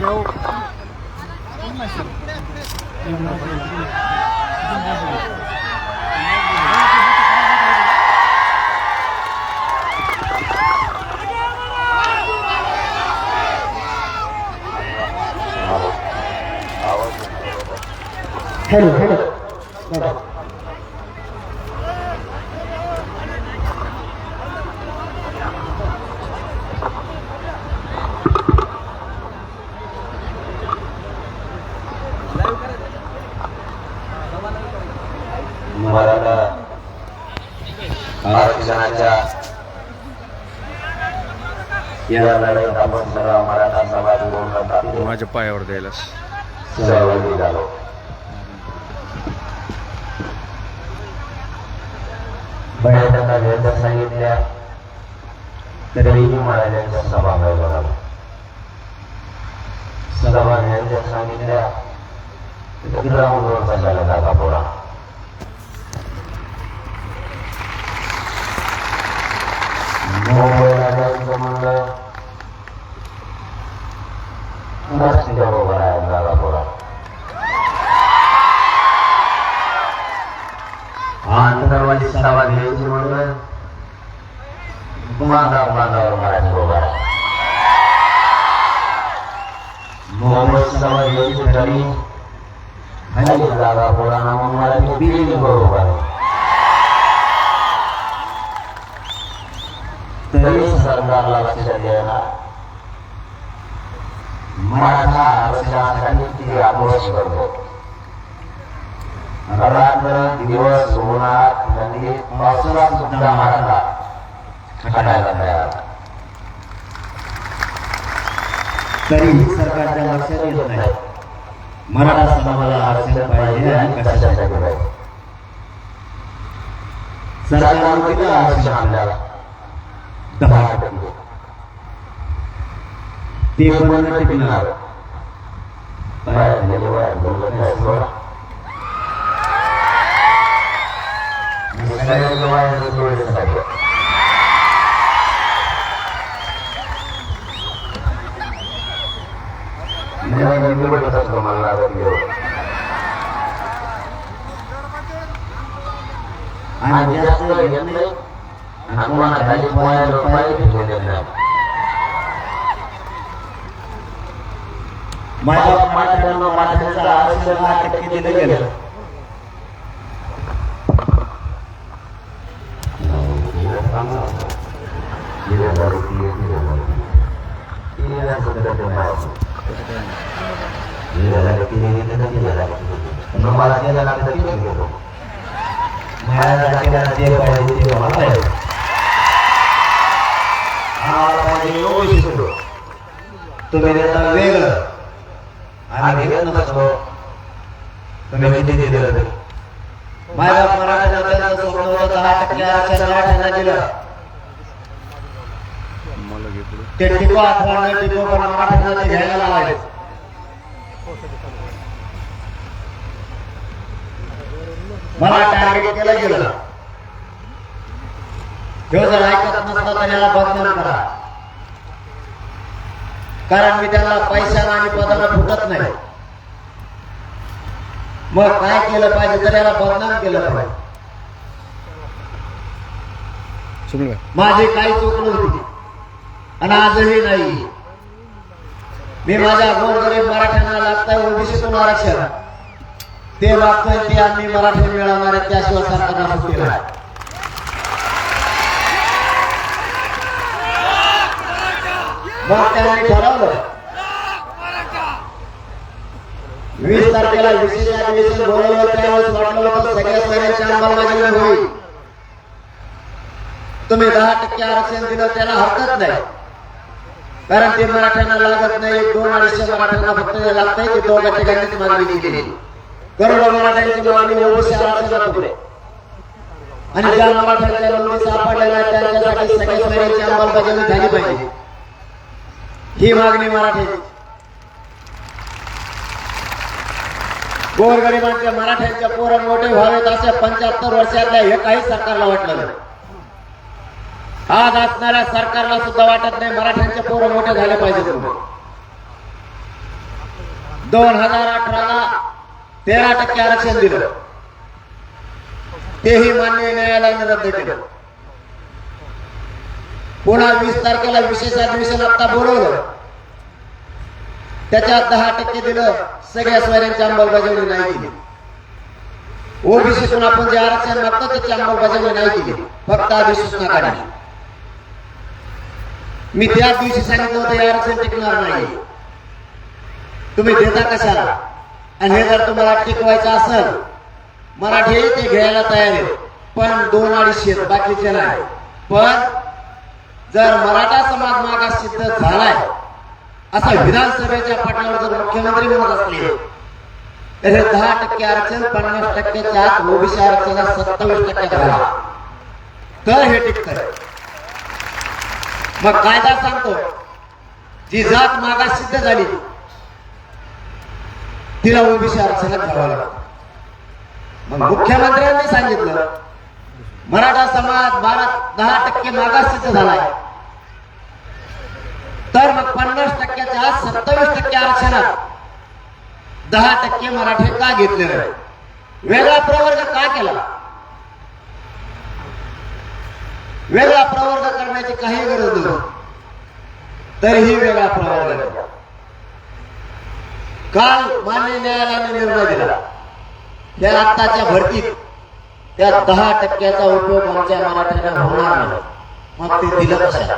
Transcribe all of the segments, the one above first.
know या लढाईत आपण सर्व मराठा समाज मिळून माझ्या पायावर द्यायला सहभागी झालो बऱ्याचदा वेळ सांगितल्या तरीही महाराजांच्या सभा घ्यायला लागला सभा घ्यायच्या सांगितल्या ग्राउंडवर बसायला जागा पोरा मुंबईला जायचं म्हणलं रस्त्यावर उभं राहायला जागा सभा घ्यायची बांधा बांधावर मराठी उभा राहा सभा घ्यायची ठरली जागा पोरा मग मराठी बिल्डिंग उभा तरी सरकारला लक्षात द्यायला मराठा आरक्षणासाठी ती आक्रोश करतो. रात्र दिवस उन्हात थंडी पावसाळ्यात सुद्धा मराठा खटायला तयार. तरीही सरकारच्या लक्षात येत नाही. मराठा समाजाला आरक्षण पाहिजे आणि कशासाठी? नाही सरकारनं किती आरक्षण आपल्याला दहा टक्के ते पण न टिकणार बाहेर गेले बाहेर बोलत नाही सोडा. सगळ्यांचं बाहेर सोडलं सगळं. मी निवडत असतो मला लागत गेलो. आणि जास्त घेत नाही आणि कोणा खाली पोहायला पाहिजे ठेवलेलं नाही माझ्या मराठ्यांना मराठ्यांचं आरक्षण दहा टक्के दिलं गेलं तुम्ही देता वेगळं आम्ही घेत नसतो तुम्ही किती दिलं तरी माझ्या मराठ्यांना त्यांचं स्वप्न होतं दहा टक्के आरक्षण मराठ्यांना दिलं मला घे पुढे ते टिको अथवा न टिको पण मराठ्यांना ते घ्यायला लावायचं. मला टार्गेट केलं गेलं. ह्यो जर ऐकत तर याला बदनाम करा. कारण मी त्याला पैशाला आणि पदाला फुटत नाही. मग काय केलं पाहिजे तर याला बदनाम केलं पाहिजे. माझी काही चूक नव्हती. आणि आजही नाही. मी माझ्या गोरगरीब मराठ्यांना लागतंय ओबीसीतून आरक्षण. ते लागतंय ते आम्ही मराठी मिळवणार आहे त्याशिवाय सरकारला सुट्टी नाही मग त्यांनी ठरवलं. वीस तारखेला विशेष अधिवेशन बोलवलं त्यावेळेस वाटलं होतं सगळ्या सगळ्यांची अंमलबजावणी होईल. तुम्ही दहा टक्के आरक्षण दिलं त्याला हरकत नाही. कारण ते मराठ्यांना लागत नाही. एक दोन अडीचशे मराठ्यांना फक्त लागत नाही. ते दोघा ठिकाणीच मागणी केली. करोडो मराठ्यांची मागणी ओबीसी आरक्षणात पुढे. आणि ज्या मराठ्यांना नोंदी सापडलेल्या त्यांच्यासाठी सगळ्या सोयीची अंमलबजावणी झाली पाहिजे. ही मागणी मराठ्याची. गोरगरिबांच्या मराठ्यांच्या पोरण मोठे व्हावेत अशा पंच्याहत्तर वर्षातल्या हे काही सरकारला वाटलं नाही. आज असणाऱ्या सरकारला सुद्धा वाटत नाही मराठ्यांचे पोरं मोठे झाले पाहिजेत दोन हजार अठराला तेरा टक्के आरक्षण दिलं. तेही मान्य न्यायालयाने रद्द केलं. पुन्हा वीस तारखेला विशेष अधिवेशन आता बोलवलं. त्याच्यात दहा टक्के दिलं सगळ्या सोयऱ्यांची अंमलबजावणी नाही केली. ओबीसीतून आपण जे आरक्षण मागतो त्याची अंमलबजावणी नाही केली. फक्त अधिसूचना काढली. मी त्याच दिवशी सांगितलं होतं हे आरक्षण टिकणार नाही तुम्ही देता कशाला? आणि हे जर तुम्हाला टिकवायचं असेल मराठी ते घ्यायला तयार आहे. पण दोन अडीचशे बाकीचे नाही. पण जर मराठा समाज मागास सिद्ध झालाय असा विधानसभेच्या पटलावर जर मुख्यमंत्री म्हणत असले तर हे दहा टक्के आरक्षण पन्नास टक्क्याच्या आत ओबीसी आरक्षणात सत्तावीस टक्के झाला तर हे टिकत मग कायदा सांगतो. जी जात मागास सिद्ध झाली तिला ओबीसी आरक्षणात घ्यावा लागतं मग मुख्यमंत्र्यांनी सांगितलं मराठा समाज बारा दहा टक्के मागास सिद्ध झालाय. तर मग पन्नास टक्क्याच्या आज सत्तावीस टक्के आरक्षणात दहा टक्के मराठे का घेतले नाही? वेगळा प्रवर्ग का केला? वेगळा प्रवर्ग करण्याची काही गरज नव्हती तरीही वेगळा प्रवर्ग काल मान्य न्यायालयाने निर्णय दिला. त्या आत्ताच्या भरतीत त्या दहा टक्क्याचा उपयोग आमच्या मराठ्यांना होणार नाही. मग ते दिलं कशाला?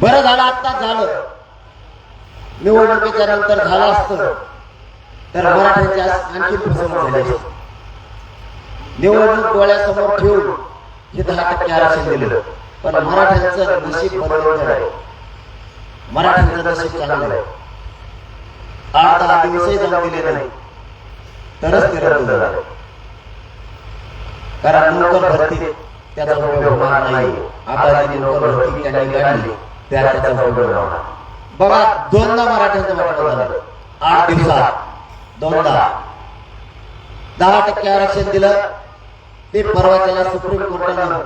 बरं झालं आत्ताच झालं. निवडणुकीच्या नंतर झालं असतं. तर मराठ्यांची आणखी फसवणूक झाली असती. निवडणूक डोळ्यासमोर ठेवून हे दहा टक्के आरक्षण दिलं पण मराठ्यांचं नशीब बदललं आहे मराठ्यांचं नशीब चांगलं आहे आठ दहा दिवसही जाऊ दिले नाही. तरच ते रद्द झालं. कारण नोकर भरती त्याचा उपयोग होणार नाही. आता जी नोकर भरती त्यांनी काढली त्या त्याचा उपयोग होणार बघा दोनदा मराठ्यांचं वाटलं झालं. आठ दिवसात दोनदा. दहा टक्के आरक्षण दिलं ते परवा त्याला सुप्रीम कोर्टानं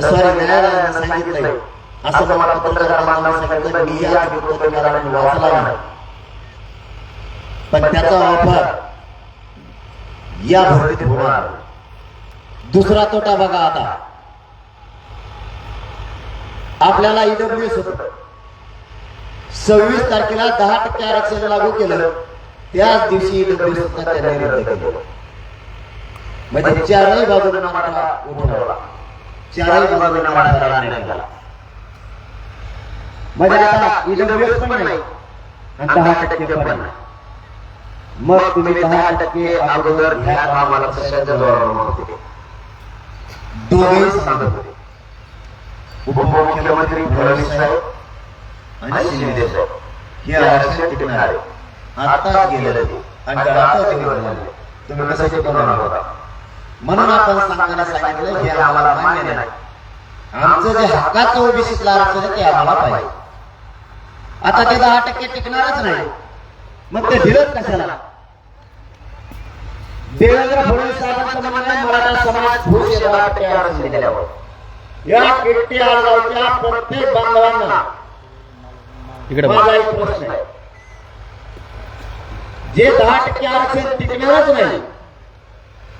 सॉरी न्यायालयानं सांगितलंय. असं मला पत्रकार बांधवांना सांगितलं मी या वृत्त वाचला नाही. पण त्याचा वापर या भरतीत होणार. दुसरा तोटा बघा आता. आपल्याला ईडब्ल्यूएस होत. सव्वीस तारखेला दहा टक्के आरक्षण लागू केलं. त्याच दिवशी ईडब्ल्यूएस त्यांनी रद्द केलं. म्हणजे चारही बाजूने मराठा उठवला चारही बाजूने मराठा राहण्यात निघाला म्हणजे आता ईडब्ल्यूएस पण नाही. आणि दहा टक्के पण नाही. मग तुम्ही दहा टक्के अगोदर ह्या आम्हाला कशाच्या जोरावर होते. दोघेही सांगत होते. उपमुख्यमंत्री फडणवीस साहेब आणि शिंदे साहेब. हे आरक्षण टिकणार. आहे आताच गेलेलं आणि आता. तुम्ही कशाचे बनवणार होता म्हणून आपण सांगायला सांगितलं हे आम्हाला मान्य नाही. आमचं जे हक्काचं ओबीसीतलं आरक्षण ते आम्हाला पाहिजे. आता ते दहा टक्के टिकणारच नाही. मग ते दिलंच कशाला? देवेंद्र फडणवीस साहेबांचं म्हणणं आहे मराठा समाज खुश आहे दहा टक्के आरक्षण दिल्यावर. या किट्टी आळगावच्या प्रत्येक बांधवांना इकडे. माझा एक प्रश्न आहे. जे दहा टक्के आरक्षण टिकणारच नाही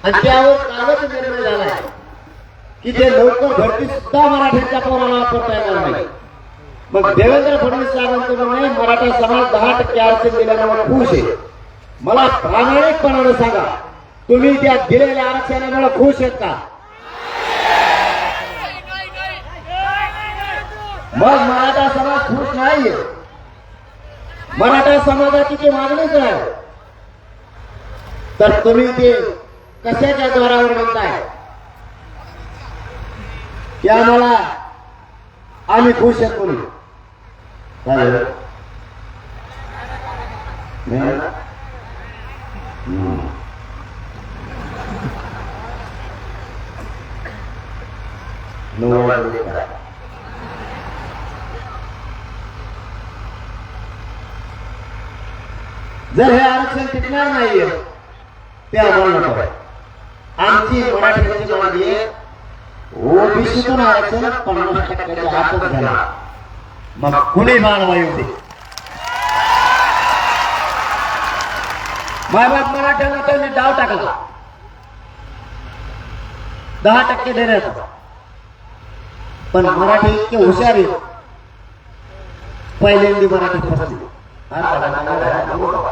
आणि त्यावर कालच निर्णय झालाय की जे लवकर भरती सुद्धा मराठ्यांच्या पोराला वापरता येणार नाही. मग देवेंद्र फडणवीस साहेबांचं म्हणणे मराठा समाज दहा टक्के आरक्षण दिल्यामुळे खुश आहे. मला प्रामाणिकपणाने सांगा तुम्ही त्या दिलेल्या आरक्षणामुळे खुश आहेत का? मग मराठा समाज खुश नाहीये. मराठा समाजाची ती मागणीच आहे. तर तुम्ही ते कशाच्या जोरावर म्हणताय? की आम्हाला आम्ही खुश आहेत म्हणून काय झालं? जर हे आरक्षण टिकणार नाहीये ते आम्हाला नको. आहे आमची मराठी मागणी आहे ओबीसीतून आरक्षण पन्नास टक्क्याच्या हातच झाला. मग कुणी मानवा येऊ मायबाप मराठ्यांना त्यांनी डाव टाकला. दहा टक्के देण्याचा पण मराठी इतके हुशार आहेत. पहिल्यांदा मराठी फसली आता गाणं गायला नको बाबा.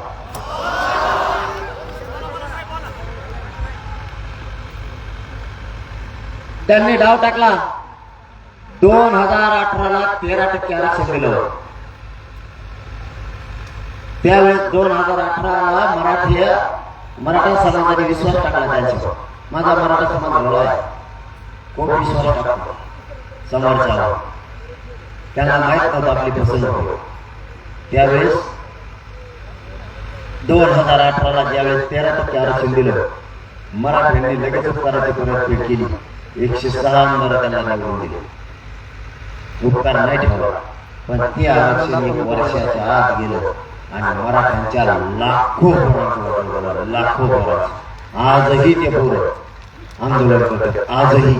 त्यांनी डाव टाकला. दोन हजार अठराला तेरा टक्के आरक्षण दिलं त्यावेळेस दोन हजार अठराला मराठी मराठा समाजाने विश्वास टाकला त्यांच्यावर माझा मराठा समाज भरला आहे. खूप विश्वास टाकतो? समोरच्यावर त्यांना माहीत नव्हतं आपली पसंत. त्यावेळेस दोन हजार अठराला ज्यावेळेस तेरा टक्के आरक्षण दिलं मराठ्यांनी लगेच करायची परतफेड केली. एकशे सहा मराठ्यांना निवडून दिले उपकार नाही ठेवला पण ते आरक्षण एक वर्षाच्या आत गेलं आणि मराठ्यांच्या लाखो पोरांचं लाखो पोरांचं आजही ते पोरं आंदोलन करतात. आजही.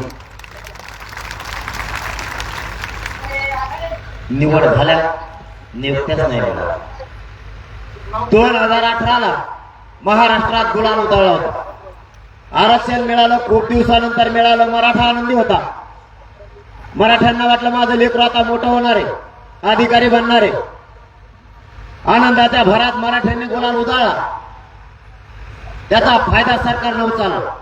निवड झाल्या नियुक्त्याच नाही दोन हजार अठराला महाराष्ट्रात गुलाल उधळला होता. आरक्षण मिळालं खूप दिवसानंतर मिळालं मराठा आनंदी होता. मराठ्यांना वाटलं माझं लेकरू आता मोठं होणार आहे अधिकारी बनणार आहे. आनंदाच्या भरात मराठ्यांनी गुलाल उजाळला. त्याचा फायदा सरकारनं उचलला.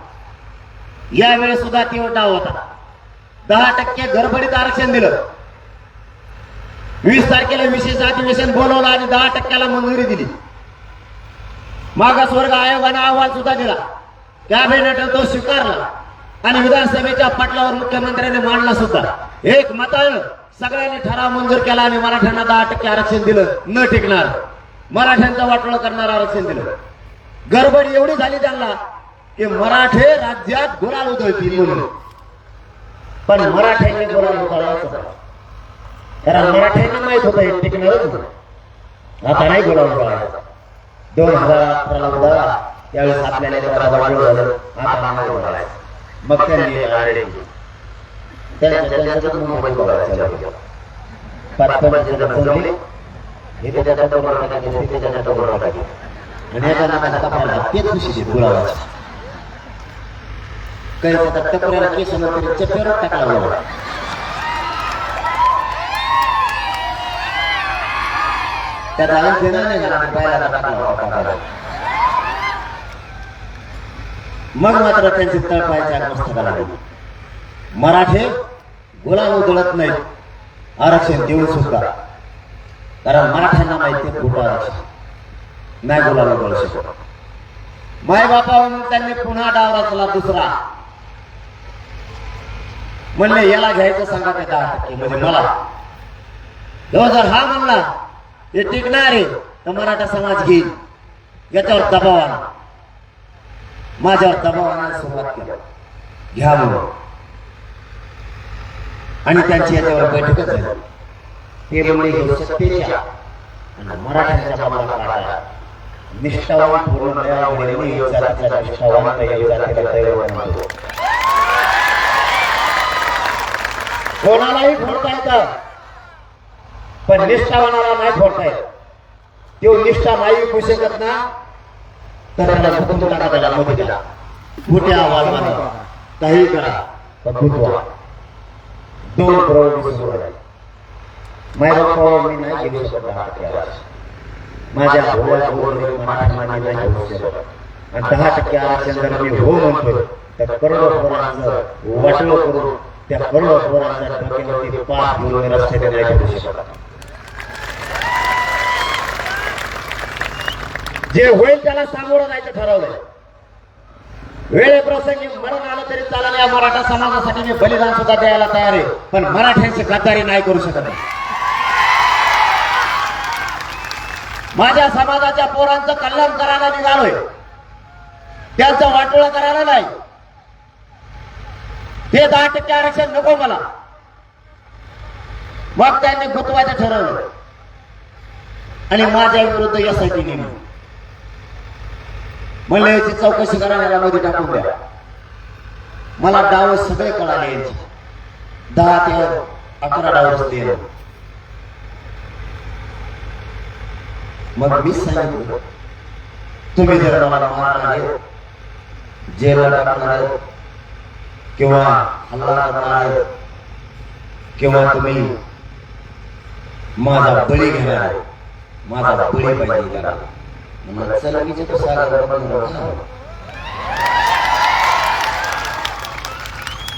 यावेळेस सुद्धा तीव्र डाव होता. दहा टक्के गडबडीत आरक्षण दिलं. वीस तारखेला विशेष अधिवेशन बोलवलं आणि दहा टक्क्याला मंजुरी दिली. मागासवर्ग आयोगाने अहवाल सुद्धा दिला. कॅबिनेटने तो स्वीकारला. आणि विधानसभेच्या पटलावर मुख्यमंत्र्यांनी मांडला सुद्धा. एक मतानं सगळ्यांनी ठराव मंजूर केला आणि मराठ्यांना दहा टक्के आरक्षण दिलं. न टिकणार. मराठ्यांचा वाटोळा करणार आरक्षण दिलं. गडबड एवढी झाली त्यांना की मराठे राज्यात गुराल उधळतील म्हणून. पण मराठ्यांनी गुराल उधळाच कारण मराठ्यांना माहीत होत हे टिकणारच आता नाही गुराल उधळायचा दोन हजार अकराला उधळा त्यावेळेस आपल्याला एखादा वाटलं झालं आता नाही उधळायचं मग त्यांनी आरडे केली. त्यांच्या त्यांच्यातच मुंबई बोलायला चालू केलं. पाच पंच जण बसवले, हे त्याच्या डोक्यावर टाकले, ते त्याच्या डोक्यावर टाकले. आणि एका नाकाचा कपाळाला तेच खुशी गुलाबाची काही त्याचा टपऱ्याला केस तरी चप्प्यावर टाकला गुलाब. त्याचा अंत देणार नाही झाला आणि पायाला टाकला होता कपाळाला. मग मात्र त्यांची तळपायच्या मस्तकाला लागली. मराठे गुलाम उधळत नाहीत. आरक्षण देऊन सुद्धा. कारण मराठ्यांना माहिती खोटं आरक्षण. नाही गुलाम उधळू शकत. माय बापावरून त्यांनी पुन्हा डाव रचला दुसरा. म्हणले याला घ्यायचं सांगा ते दहा टक्के. म्हणजे मला. जर हा म्हणला हे टिकणार आहे. तर मराठा समाज घेईल. याच्यावर दबाव आणा. माझ्यावर दबाव आणायला सुरुवात केली. घ्या म्हणून. आणि त्यांची याच्यावर बैठकच झाली. ते म्हणले हे सत्तेच्या आणि मराठ्यांच्या बाजूला काढायला. निष्ठावान पूर्ण जातीचा निष्ठावान जातीला दैवत म्हणतो कोणालाही फोडता येतं. पण निष्ठावानाला नाही फोडता येत. तो निष्ठा नाही विकू शकत ना. तर त्याला मध्ये मोठ्या आवाज मारा काही करा पण दोन प्रवृत्ती सुरू माझ्या बाप्पावर मी नाही दहा टक्के आरक्षण. माझ्या मराठी मान्य नाही शकत आणि दहा टक्के आरक्षण जर मी हो म्हणतो त्या करोडो पोरांचं वाटलं करून त्या करोडो पोरांच्या डोक्यावरती पाच घेऊन रस्त्याने नाही घेऊ शकत जे होईल त्याला सामोरं जायचं ठरवलंय. वेळे प्रसंगी मरण आलं तरी चालेल या मराठा समाजासाठी मी बलिदान सुद्धा द्यायला तयार आहे. पण मराठ्यांची गद्दारी नाही करू शकत नाही. माझ्या समाजाच्या पोरांचं कल्याण करायला निघालोय त्यांचं वाटोळं करायला नाही. हे दहा टक्के आरक्षण नको मला. मग त्यांनी गुतवायचं ठरवलं आणि माझ्या विरुद्ध यासाठी नेमलं म्हणलं याची चौकशी करा याला मध्ये टाकून द्या मला डाव सगळे कळाले दहा ते अकरा डाव असते मग मी सांगितलं तुम्ही जर मला मारणार आहे जेलला टाकणार किंवा हल्ला करणार किंवा तुम्ही माझा बळी घेणार माझा बळी पाहिजे तो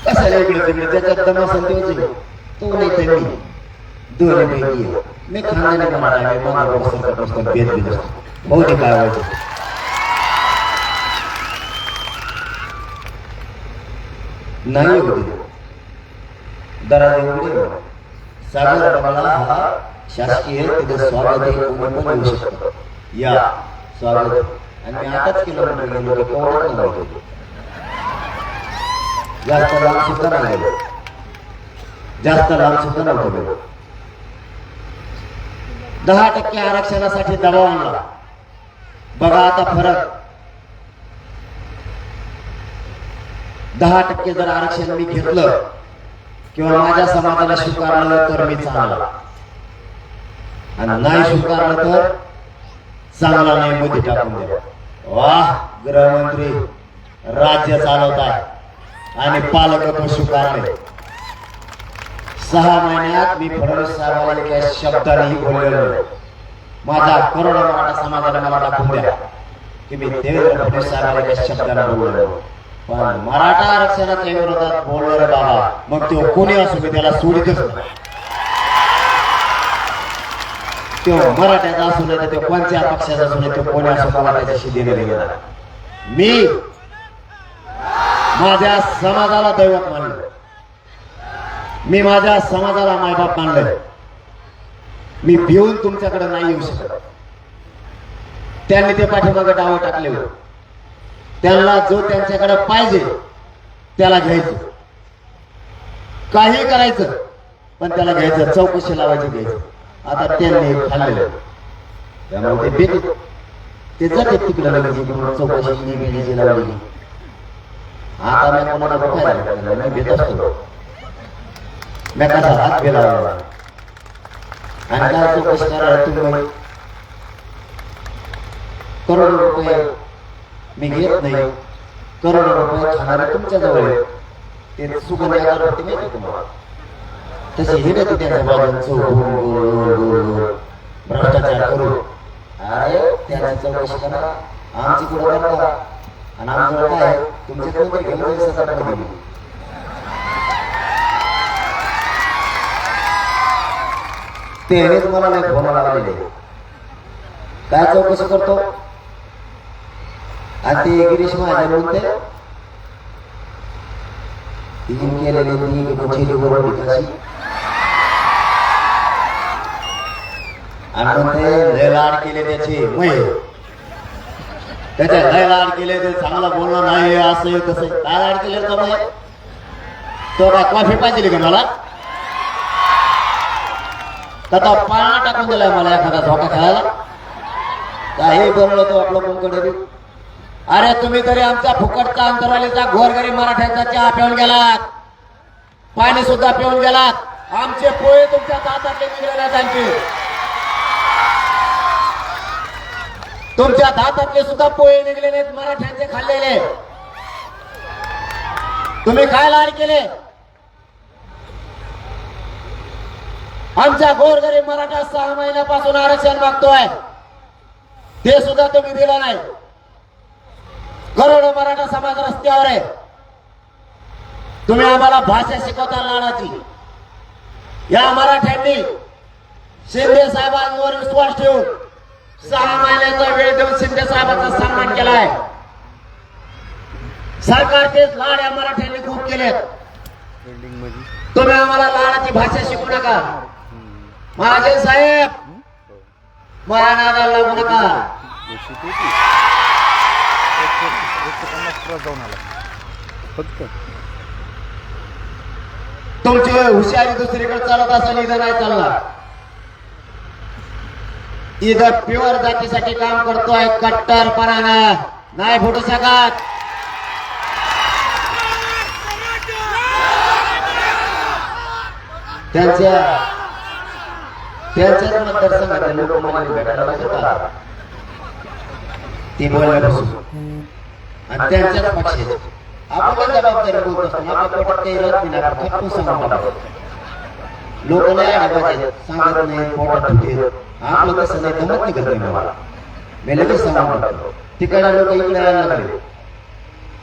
कशाला इकडे त्याच्यात दम असेल तेच. तो नाही मी. मी खाण्याने मला पुस्तक पुस्तक भेट काय व्हायचं नाही होते. उघडे सागर बंगला हा शासकीय स्वागत आहे शकतं. या. स्वागत. आणि मी आताच किलोमीटर गेलो कोणाच नव्हतं जास्त लांब सुद्धा नाही. गेलो जास्त लांब सुद्धा नव्हतं. गेलो दहा टक्के आरक्षणासाठी दबाव आणला. बघा आता फरक. दहा टक्के जर आरक्षण मी घेतलं किंवा माझ्या समाजाला स्वीकारलं तर मी चांगला. आणि नाही स्वीकारलं तर चांगला नाही मध्ये टाकून द्या वाह गृहमंत्री राज्य चालवत आहे. आणि पालक तो स्वीकारले सहा महिन्यात मी फडणवीस साहेबांना एका शब्दानेही बोललेलो माझा करोडो मराठा समाजाला मला दाखवून द्या की मी देवेंद्र फडणवीस साहेबांना एका शब्दाने बोललेलो पण मराठा आरक्षणाच्या विरोधात बोलणार बाबा. मग तो कोणी असू मी त्याला सोडितच नाही. तो मराठ्याचा असू नये तो कोणत्या पक्षाचा असू नये तो कोणी असू मला त्याच्याशी देणे गेला मी माझ्या समाजाला दैवत मानलं मी माझ्या समाजाला मायबाप मानलं मी भिवून तुमच्याकडे नाही येऊ शकत. त्यांनी ते पाठीमागे डावं टाकले होते. त्यांना जो त्यांच्याकडे पाहिजे त्याला घ्यायचं. काही करायचं पण त्याला घ्यायचं चौकशी लावायची घ्यायचं. आता त्यांनी खाल्लेलं. त्यामुळे ते भेट ते जाते तिकडे लगेच चौकशी गेली लावली आता मी कोणाला बघायला मी भेट असतो. मी कसा हात गेला आणि काय चौकशी करायला तुम्ही? करोडो रुपये मी घेत नाही. करोडो रुपये खाणारे तुमच्या जवळ आहे. ते सुगंधी आजार तुम्हाला. तसे हे नाही त्यांच्या बाजून चौक गोल, गोल, गोल, गोल, गोल. भ्रष्टाचार करू अरे त्याची चौकशी करा आमची कुठं करता आणि आमच्यावर काय आहे? तुमचे नोकरी घेऊन जायचं सरकारमध्ये. त्यानेच मला नाही फोन लावलेले काय चौकशी करतो आणि ते गिरीश महाजन म्हणते तीन केलेले ती कोचेली बरोबर कशी आणि लय लाड केले त्याचे. मय. त्याच्या लय लाड केले ते चांगलं बोलणं नाही असं तसं काय लाड केले तर मग तो का कॉफी पाहिजे का मला? त्याचा पाळणा टाकून दिलाय मला एखादा झोका खेळायला? काही बोललो तो आपलं कोणकडे अरे तुम्ही तरी आमचा फुकटचा अंतरवालीचा घोरगरी मराठ्यांचा चहा पिऊन गेलात. पाणी सुद्धा पिऊन गेलात. आमचे पोहे तुमच्या दातातले निघाले त्यांचे तुमच्या दातातले सुद्धा पोहे निघले नाहीत मराठ्यांचे खाल्लेले. तुम्ही काय लाड केले? आमच्या गोरगरीब मराठा सहा महिन्यापासून आरक्षण मागतोय. ते सुद्धा तुम्ही दिलं नाही. करोडो मराठा समाज रस्त्यावर आहे. तुम्ही आम्हाला भाषा शिकवता लाडाची या मराठ्यांनी शिंदे साहेबांवर विश्वास ठेवून सहा महिन्याचा वेळ देऊन शिंदे साहेबांचा सन्मान केलाय. सरकारचेच लाड या मराठ्यांनी खूप केलेत. तुम्ही आम्हाला लाडाची भाषा शिकू नका. महाजन साहेब मराठा नादाला लागू नका. फक्त तुमची हुशारी दुसरीकडे चालत असेल इथं नाही चालणार. इथं प्युअर जातीसाठी काम करतोय कट्टरपणानं. नाही फुटू शकत त्यांच्या त्यांच्याच मतदारसंघातले लोक मला भेटायला येतात ते बोलण्यापासून आणि त्यांच्याच पक्षाचे. आपण जबाबदारी बोलत असतो आपल्या पोटात काही रस नाही आपण सांगून लोक नाही आवाज सांगत नाही पोटात दुखते आपलं लोक नाही जमत नाही करत मला. मी लगेच सांगून टाकतो. तिकडे लोक इकडे लागले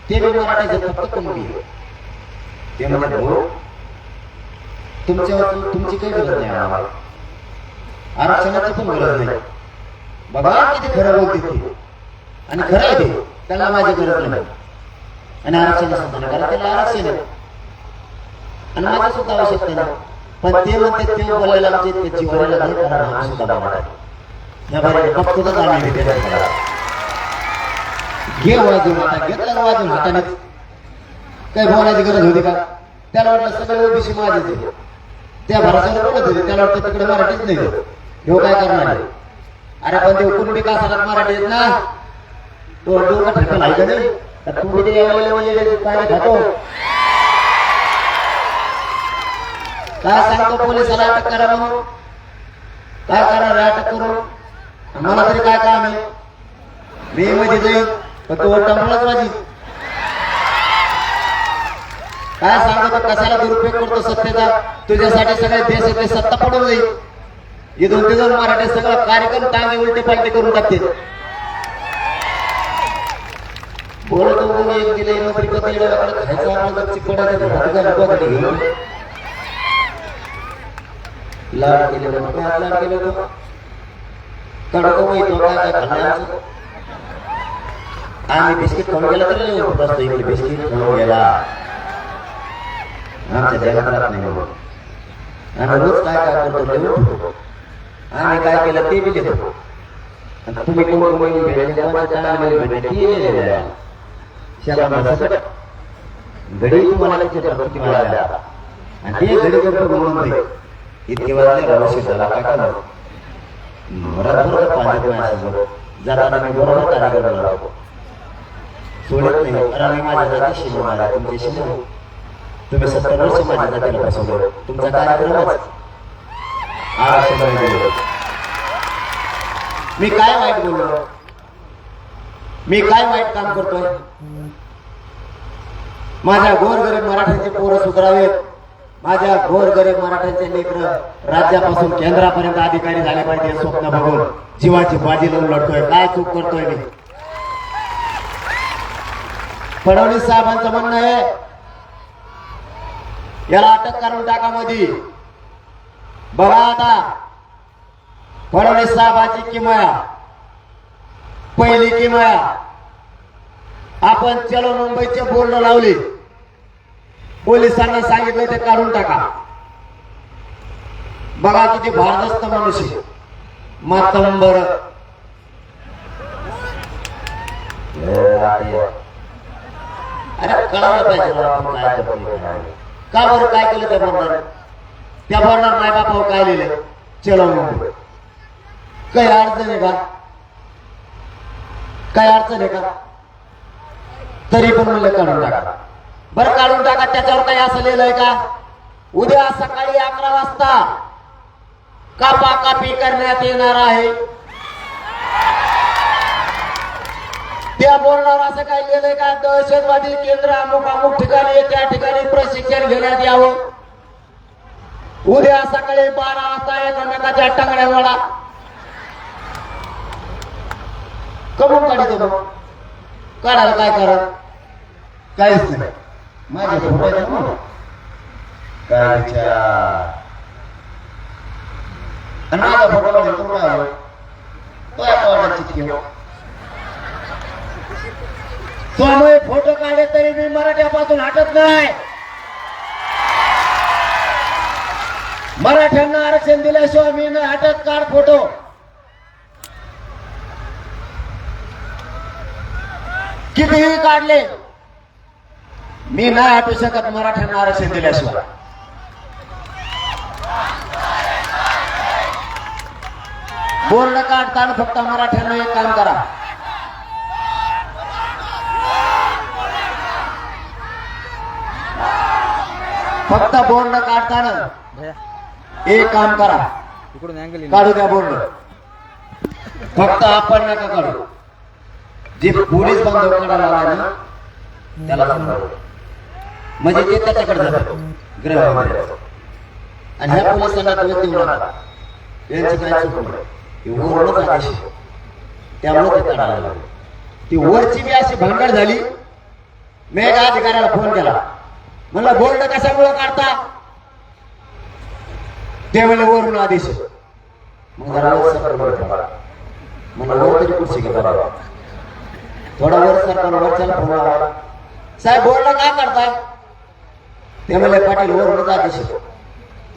ते बी मराठीचे फक्त कुणबी ते म्हणजे भाऊ हो. तुमच्या तुमची काही गरज नाही आम्हाला. आरक्षणाची पण गरज नाही. बघा किती खरं बोलते ते. आणि खरं आहे ते. त्याला माझी गरज नाही. आणि आरक्षण सुद्धा नाही कारण त्याला आरक्षण आहे. आणि माझी सुद्धा आवश्यकता नाही. पण ते म्हणते ते बोलायला आमचे त्याची वरायला नाही कारण आम्ही सुद्धा मराठी या बरे फक्त आम्ही त्याच्याकडे घे वाजून आता घेतला वाजून हाताने काही बोलायची गरज होती का? त्याला वाटलं सगळं ओबीसी माझेच त्या भारताला बोलत होते त्याला वाटतं तिकडे मराठीच नाही ह्यो काय करणार अरे पण ते कुणबी कासारात मराठी येत ना? तो डोका ठेकल आहे का नाही? तर तुम्ही ते म्हणजे काय खातो? काय सांगतो पोलिसाला अटक करा म्हणून? काय करा अटक करू मला तरी काय काम आहे? मी मध्ये जाईल पण तो टंबलाच माझी. काय सांगतो कशाला दुरुपयोग करतो सत्तेचा? तुझ्यासाठी सगळे देशातले सत्ता पडून जाईल. इथून तिथून मराठी सगळं कार्यक्रम टांगे उलटे पालटे करून टाकते बोलतो एक दिले नोकरी कधी खायचा खायचं तर भात घालतो आता घेऊन लाड काय लाड काय आम्ही बिस्किट खाऊन गेला तरी नाही असतो इकडे. बिस्किट खाऊन गेला. आमच्या जगात राहत नाही आम्ही रोज काय काय करतो आम्ही काय केलं ते बी देतो तुम्ही कोण कोणी भेटले? भेटले? घडी तुम्हाला लक्षात आणि ते घडी करतो म्हणून इतके वाजले रमेश झाला काय करणार? रात्रभर पाण्यात माझ्यासोबत जाताना मी बरोबर तारीकडे लावतो सोडत नाही. अरे मी माझ्या जाती शिंदे माझा तुमचे शिंदे तुम्ही सत्तर वर्ष माझ्या जातीला फसवलं. तुमचा कार्यक्रमच. आरक्षण मी काय वाईट बोललो? मी काय वाईट काम करतोय? माझ्या गोरगरीब मराठ्यांचे पोरं सुधरावेत. माझ्या गोरगरीब मराठ्यांचे लेकर राज्यापासून केंद्रापर्यंत अधिकारी झाले पाहिजे स्वप्न बघून. जीवाची बाजी लावून लढतोय. काय चूक करतोय मी? फडणवीस साहेबांचं म्हणणं आहे याला अटक करून टाका मोदी. बघा आता फडणवीस साहेबांची किमया पहिली किमया. आपण चलो मुंबईचे बोर्ड लावले. पोलिसांना सांगितलं ते काढून टाका. बघा किती भारदस्त मनुष्य मातंबर. अरे कळायला पाहिजे का बरं काय केलं त्या बर्नर त्या बर्नर माय बापावर काय लिहिलं चलो मुंबई काही अडचण आहे का? काही अडचण आहे का? तरी पण म्हणलं काढून टाका. बरं काढून टाका त्याच्यावर काही असं लिहिलंय का? उद्या सकाळी अकरा वाजता कापा कापी करण्यात येणार आहे. त्या बोर्डावर असं काय लिहिलंय का? दहशतवादी केंद्र अमुक अमुक ठिकाणी त्या ठिकाणी प्रशिक्षण घेण्यात यावं. उद्या सकाळी बारा वाजता एकमेकाच्या टांगड्या करून कमून काढतो काढायला काय करा काहीच नाही. माझ्या फोटो आहेत ना. काय विचार आणि माझा फोटो मध्ये तो काय आलो? तो आता वाटत चिटकी हो. त्यामुळे फोटो काढले तरी मी मराठ्यापासून हटत नाही मराठ्यांना आरक्षण दिल्याशिवाय मी नाही हटत काढ फोटो कितीही काढले मी नाही हटू शकत मराठ्यांना आरक्षण दिल्याशिवाय बोर्ड काढताना फक्त मराठ्यांना एक काम करा. फक्त बोर्ड काढताना एक काम करा. काढू द्या बोर्ड फक्त आपण नका काढू. जे पोलीस बांधव काढायला ना त्याला. म्हणजे ते त्याच्याकडे जातो. गृहमंत्र्याचं आणि ह्या पोलिसांना दोष देऊ नका यांची काय चुकलं नाही हे वरूनच आदेश आहे. त्यामुळे ते काढायला लागले ती वरची बी अशी भांडण झाली. मी एका अधिकाऱ्याला फोन केला. म्हणलं बोर्ड कशामुळे काढता? ते म्हणले वरून आदेश मग जरा वर सरकार बरं म्हणलं वर तरी कुठची घेता थोडा वर सरकार वरच्याला फोन आला साहेब बोर्ड का काढता? ते म्हणले पाटील वर आदेश आहे.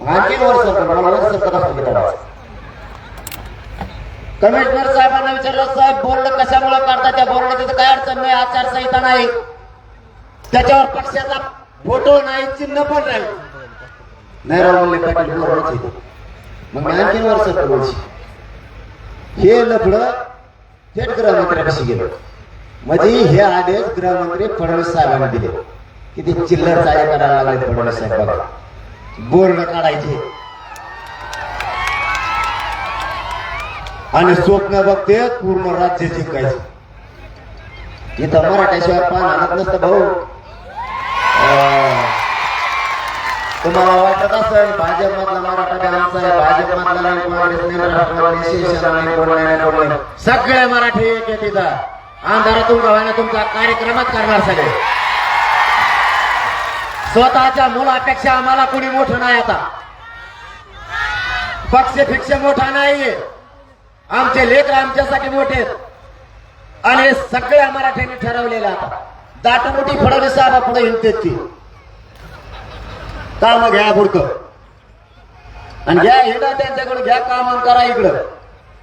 आणखीन वर सरकार मला वर सरकार असतो कमिशनर साहेबांना विचारलं साहेब बोर्ड कशामुळे काढता? त्या बोर्डाची तिथं काय अडचण नाही आचारसंहिता नाही. त्याच्यावर पक्षाचा फोटो नाही चिन्ह पण नाही. नाही राव म्हणले पाटील बोर्डच मग मी आणखीन वर सरकार हे लफडं थेट गृहमंत्र्यापाशी गेलं म्हणजे हे आदेश गृहमंत्री फडणवीस साहेबांना दिले किती चिल्लर काय करायला लागले फडणवीस साहेब बघा. बोर्ड काढायचे. आणि स्वप्न बघते पूर्ण राज्य जिंकायचे. इथं मराठ्याशिवाय पान आणत नसतं भाऊ. तुम्हाला वाटत असेल भाजप मधला मराठा बी आमचा आहे भाजप मधला नाही काँग्रेस नाही कोण सगळे मराठी एक आहे तिथं अंधारातून गव्हाने तुमचा कार्यक्रमच करणार सगळे. स्वतःच्या मुलापेक्षा आम्हाला कुणी मोठं नाही आता. पक्ष फिक्ष मोठा नाहीये. आमचे लेकर आमच्यासाठी मोठे आहेत. आणि सगळ्या मराठ्यांनी ठरवलेलं आता. दाटमोठी फडणवीस साहेबा पुढे हिंडतेत ती काम घ्या पुरतं आणि घ्या हिंडा त्यांच्याकडे घ्या काम करा इकडं.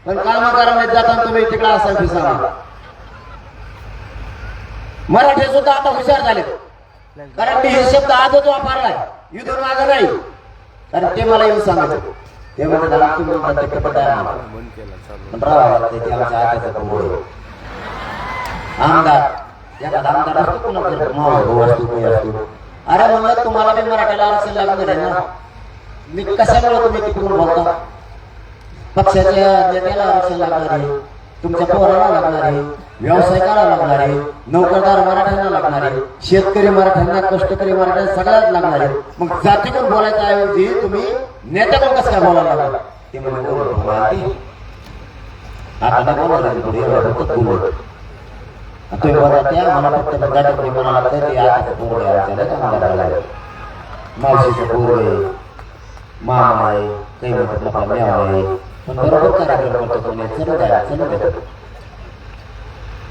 पण काम करायला जाताना तुम्ही तिकडे असाल सांगा. मराठी सुद्धा आता हुशार झाले कारण मी हे शब्द आजच वापरलाय. इथून मागं नाही. कारण ते मला येऊन सांगत ते म्हणजे झाला तुम्ही ते आहे आम्हाला. ते आमच्या आत्याचा आमदार एखादा आमदार असतो कोणाचा भाऊ असतो कोणी असतो. अरे म्हणलं तुम्हाला मी मराठीला आरक्षण लागणार आहे ना. मी कशामुळे तुम्ही तिकडून बोलता? पक्षाच्या नेत्याला आरक्षण लागणार आहे. तुमच्या पोराला लागणार आहे. व्यावसायिकाला लागणार आहे नोकरदार मराठ्यांना लागणार आहे शेतकरी मराठ्यांना कष्टकरी मराठ्यांना सगळ्यात लागणार आहे. मग जातीकडून बोलायच्या ऐवजी तुम्ही नेत्याकडून कसं काय बोलायला लागला ते म्हणजे आता पुढे तुम्ही बघा मला फक्त ते आता का मला मामा आहे काही म्हणतात आपला आहे. पण बरोबर कार्यक्रम करतो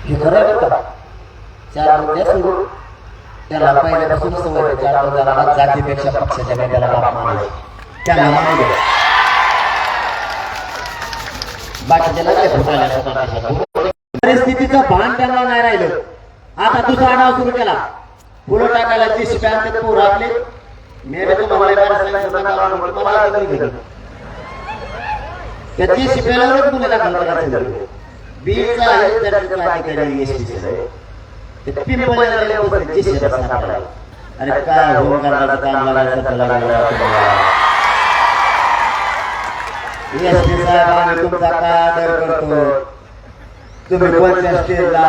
हे खरं बरं का? चार लोक द्या त्याला पहिल्यापासून सवय चार लोक जातीपेक्षा पक्षाच्या नेत्याला बाप मानायचे त्याला मानले द्या बाकीच्या फुटायला स्वतःच्या परिस्थितीचं भान त्यांना नाही राहिलं. आता दुसरा नाव सुरू केला. फुलं टाकायला जी शिप्यात पूर आपले. मी बी तुम्हाला बऱ्याच सांगितलं मला आता घरी गेलो. त्या जी शिप्यालावरच मुलं दाखल अधिकारी अरे काय होम करण्याचं काम लागायचं त्याला लागलं साहेब आम्ही तुमचा काय आदर करतो तुम्ही कोणत्या स्टेजला